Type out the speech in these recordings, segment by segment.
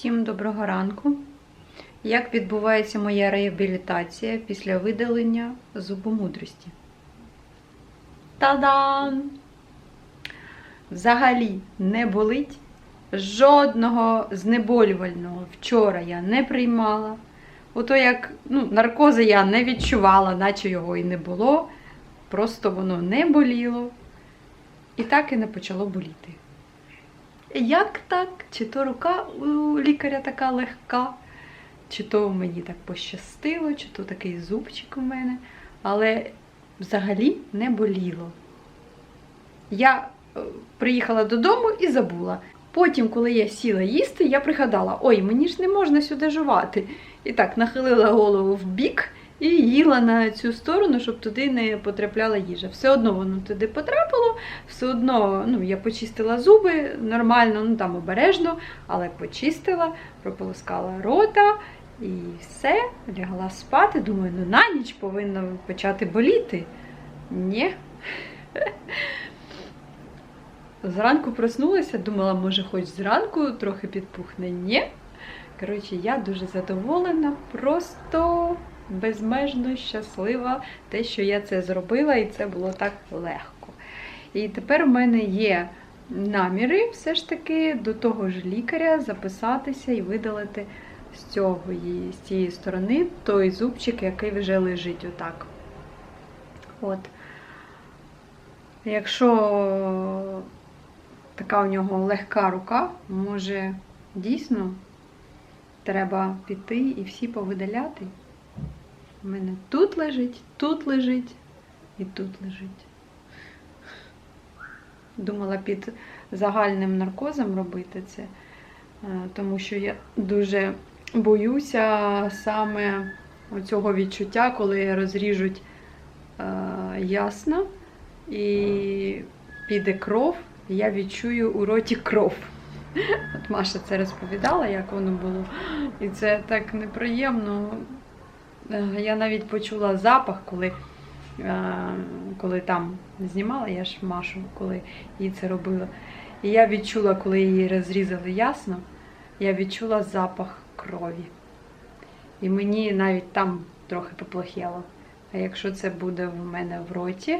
Всім доброго ранку. Як відбувається моя реабілітація після видалення зубу мудрості? Та-дам! Взагалі не болить. Жодного знеболювального вчора я не приймала. Ото як ну, наркози я не відчувала, наче його і не було. Просто воно не боліло. І так і не почало боліти. Як так? Чи то рука у лікаря така легка, чи то мені так пощастило, чи то такий зубчик у мене. Але взагалі не боліло. Я е, приїхала додому і забула. Потім, коли я сіла їсти, я пригадала: ой, мені ж не можна сюди жувати. І так нахилила голову в бік і їла на цю сторону, щоб туди не потрапляла їжа. Все одно воно туди потрапило, все одно ну, я почистила зуби нормально, ну там обережно, але почистила, прополоскала рота і все, лягла спати. Думаю, ну на ніч повинно почати боліти. Ні. Зранку проснулася, думала, може, хоч зранку трохи підпухне. Ні. Коротше, я дуже задоволена, просто безмежно щаслива, те, що я це зробила, і це було так легко. І тепер в мене є наміри все ж таки до того ж лікаря записатися і видалити з цього з цієї сторони той зубчик, який вже лежить отак. От. Якщо така у нього легка рука, може дійсно треба піти і всі повидаляти. У мене тут лежить, тут лежить і тут лежить. Думала під загальним наркозом робити це, тому що я дуже боюся саме цього відчуття, коли розріжуть ясно і піде кров, я відчую у роті кров. От Маша це розповідала, як воно було. І це так неприємно. Я навіть почула запах, коли коли там знімала, я ж Машу, коли їй це робила. І я відчула, коли її розрізали ясно, я відчула запах крові. І мені навіть там трохи поплохело. А якщо це буде в мене в роті,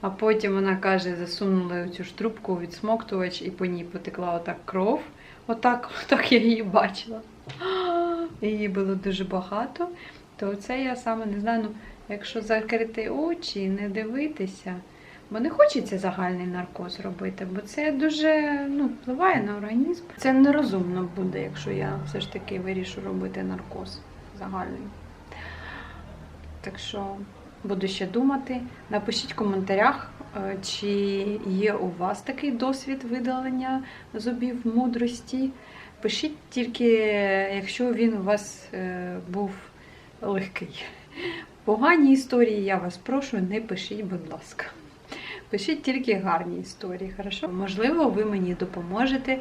а потім вона каже, засунула цю ж трубку відсмоктувач і по ній потекла отак кров. Отак, отак я її бачила. Її було дуже багато. То це я саме не знаю, ну, якщо закрити очі не дивитися, бо не хочеться загальний наркоз робити, бо це дуже ну, впливає на організм. Це нерозумно буде, якщо я все ж таки вирішу робити наркоз загальний. Так що буду ще думати. Напишіть в коментарях, е, чи є у вас такий досвід видалення зубів мудрості. Пишіть тільки, якщо він у вас е, був легкий. Погані історії, я вас прошу, не пишіть, будь ласка. Пишіть тільки гарні історії, хорошо? Можливо, ви мені допоможете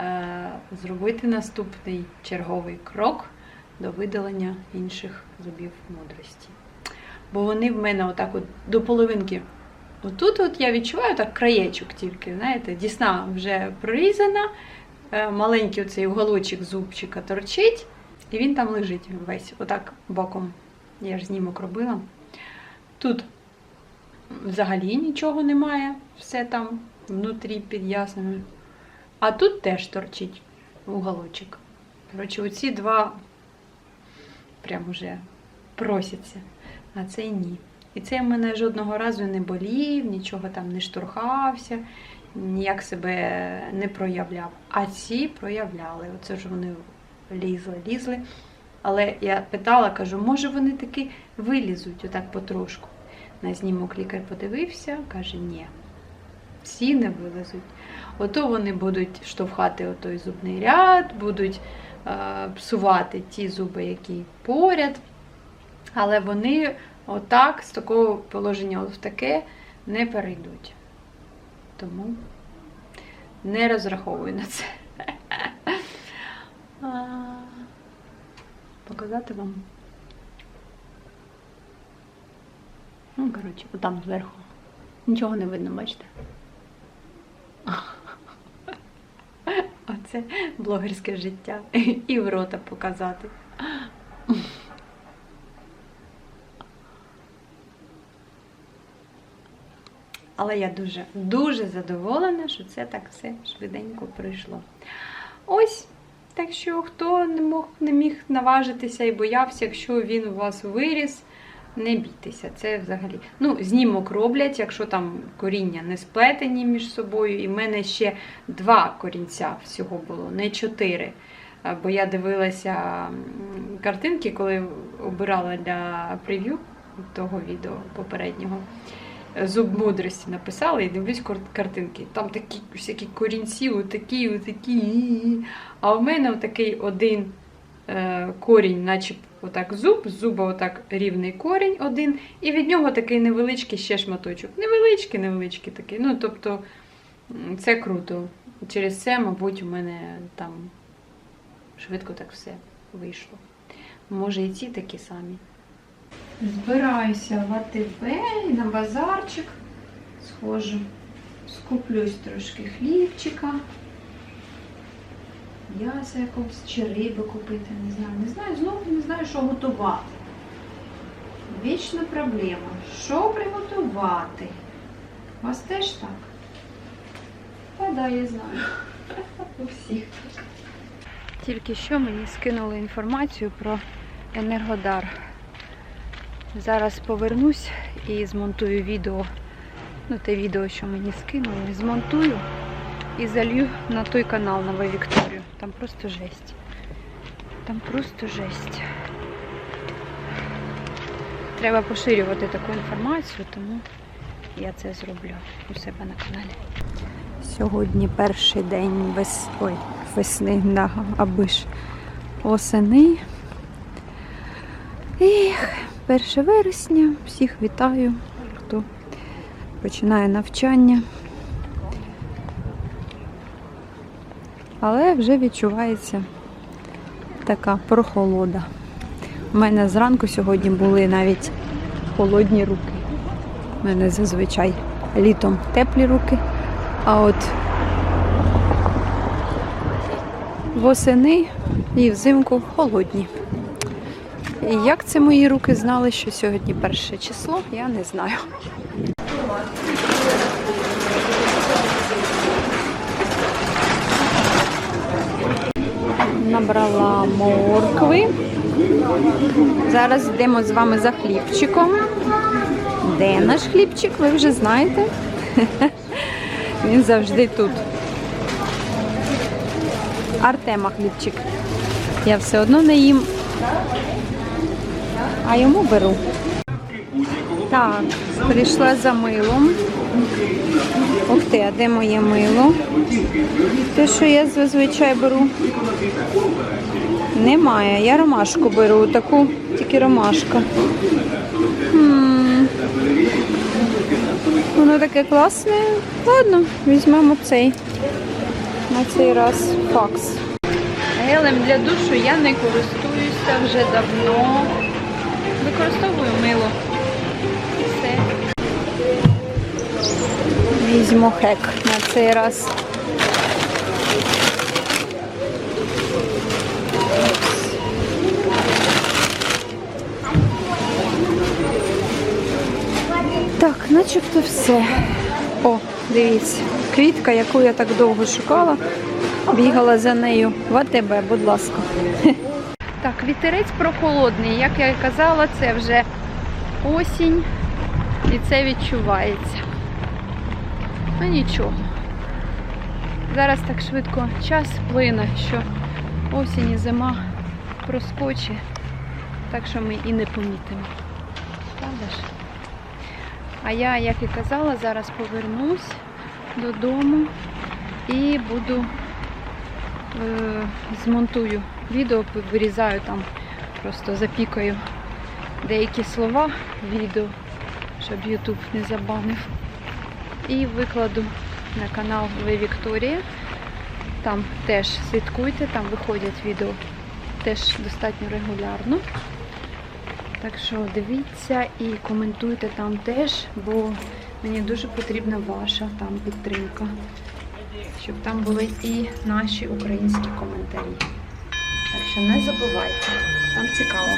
е, зробити наступний черговий крок до видалення інших зубів мудрості. Бо вони в мене отак от до половинки. Отут от я відчуваю так краєчок тільки, знаєте, дісна вже прорізана, е, маленький оцей уголочок зубчика торчить, і він там лежить весь, отак боком. Я ж знімок робила. Тут взагалі нічого немає, все там внутрі під ясними. А тут теж торчить уголочок. Коротше, оці два прям уже просяться, а цей ні. І цей в мене жодного разу не болів, нічого там не штурхався, ніяк себе не проявляв. А ці проявляли. Оце ж вони лізли, лізли. Але я питала, кажу, може вони таки вилізуть отак потрошку. На знімок лікар подивився, каже, ні, всі не вилезуть. Ото вони будуть штовхати отой зубний ряд, будуть е, псувати ті зуби, які поряд. Але вони отак, з такого положення в таке, не перейдуть. Тому не розраховую на це. Показати вам. Ну, коротше, отам зверху. Нічого не видно, бачите? От. Це блогерське життя. І в рота показати. Але я дуже, дуже задоволена, що це так все швиденько пройшло. Ось. Так що, хто не мог не міг наважитися і боявся, якщо він у вас виріс, не бійтеся. Це взагалі. Ну, знімок роблять, якщо там коріння не сплетені між собою. І в мене ще два корінця всього було, не чотири. Бо я дивилася картинки, коли обирала для прев'ю того відео попереднього. Зуб мудрості написала і дивлюсь картинки. Там такі всякі корінці, отакі, отакі. А в мене отакий один е, корінь, наче отак зуб, з зуба отак рівний корінь один, і від нього такий невеличкий ще шматочок. Невеличкий, невеличкий такий. Ну, тобто, це круто. Через це, мабуть, у мене там швидко так все вийшло. Може, і ці такі самі. Збираюся в АТБ і на базарчик. Схожу. Скуплюсь трошки хлібчика. М'яса якогось чи риби купити, не знаю. Не знаю, знову не знаю, що готувати. Вічна проблема. Що приготувати? У вас теж так? Та да, я знаю. У всіх. Тільки що мені скинули інформацію про Енергодар. Зараз повернусь і змонтую відео. Ну, те відео, що мені скинули, змонтую і залью на той канал Нове Вікторію. Там просто жесть. Там просто жесть. Треба поширювати таку інформацію, тому я це зроблю у себе на каналі. Сьогодні перший день вес... Ой, весни, да, аби ж осени. Ех, 1 вересня. Всіх вітаю, хто починає навчання. Але вже відчувається така прохолода. У мене зранку сьогодні були навіть холодні руки. У мене зазвичай літом теплі руки, а от восени і взимку холодні. Як це мої руки знали, що сьогодні перше число, я не знаю. Набрала моркви. Зараз йдемо з вами за хлібчиком. Де наш хлібчик, ви вже знаєте. Він завжди тут. Артема хлібчик. Я все одно не їм а йому беру. Так, прийшла за милом. Ух ти, а де моє мило? Те, що я зазвичай беру. Немає. Я ромашку беру, таку тільки ромашка. М. Воно таке класне. Ладно, візьмемо цей. На цей раз факс. Гелем для душу я не користуюся вже давно. Використовую мило. І все. Візьму хек на цей раз. Так, начебто все. О, дивіться, квітка, яку я так довго шукала, бігала за нею в АТБ, будь ласка. Так, вітерець прохолодний. Як я і казала, це вже осінь і це відчувається. Ну нічого. Зараз так швидко час плине, що осінь і зима проскочить, так що ми і не помітимо. Правда ж? А я, як і казала, зараз повернусь додому і буду е, змонтую відео, вирізаю там, просто запікаю деякі слова відео, щоб YouTube не забанив. І викладу на канал Ви Вікторія. Там теж слідкуйте, там виходять відео теж достатньо регулярно. Так що дивіться і коментуйте там теж, бо мені дуже потрібна ваша там підтримка. щоб там були і наші українські коментарі. Так що не забувайте, там цікаво.